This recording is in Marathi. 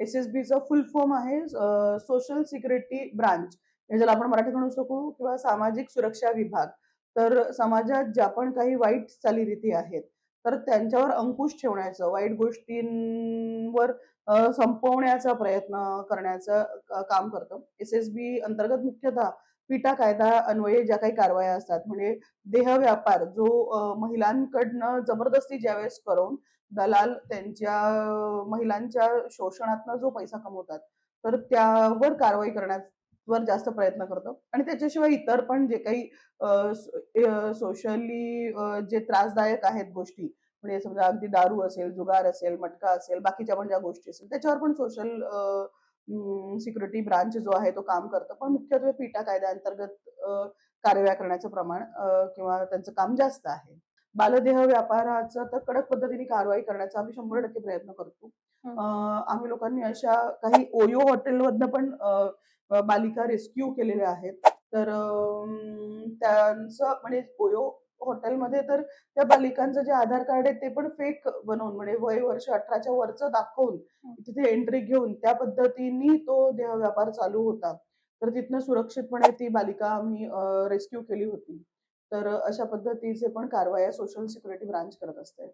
एस एस बीचं फुल फॉर्म आहे सोशल सिक्युरिटी ब्रांच हे ज्याला आपण मराठीत म्हणू शकू किंवा सामाजिक सुरक्षा विभाग. तर समाजात ज्या पण काही वाईट चालीरीती आहेत तर त्यांच्यावर अंकुश ठेवण्याचं वाईट गोष्टींवर संपवण्याचा प्रयत्न करण्याचं काम करतं. एस एस बी अंतर्गत मुख्यतः पिटा कायदा अन्वये ज्या काही कारवाया असतात म्हणजे देह व्यापार जो महिलांकडनं जबरदस्ती ज्यावेळेस करून दलाल त्यांच्या महिलांच्या शोषणातनं जो पैसा कमवतात तर त्यावर कारवाई करण्यावर जास्त प्रयत्न करतो. आणि त्याच्याशिवाय इतर पण जे काही सोशली जे त्रासदायक आहेत गोष्टी म्हणजे समजा अगदी दारू असेल जुगार असेल मटका असेल बाकीच्या पण ज्या गोष्टी असेल त्याच्यावर पण सोशल सिक्युरिटी ब्रांच जो आहे तो काम करतं. पण मुख्यत्वे पिटा कायद्याअंतर्गत कारवाया करण्याचं प्रमाण किंवा त्यांचं काम जास्त आहे. बालदेह व्यापाराचा तर कडक पद्धतीने कारवाई करण्याचा आम्ही शंभर टक्के प्रयत्न करतो. आम्ही लोकांनी अशा काही ओयो हॉटेलमधनं पण बालिका रेस्क्यू केलेल्या आहेत. तर त्यांचं म्हणजे ओयो हॉटेलमध्ये तर त्या बालिकांचं जे आधार कार्ड आहे ते पण फेक बनवून म्हणजे वय वर्ष अठराच्या वरचं दाखवून. तिथे एंट्री घेऊन त्या पद्धतीने तो देह व्यापार चालू होता. तर तिथनं सुरक्षितपणे ती बालिका आम्ही रेस्क्यू केली होती. तर अशा पद्धतीचे पण कारवाया सोशल सिक्युरिटी ब्रांच करत असते.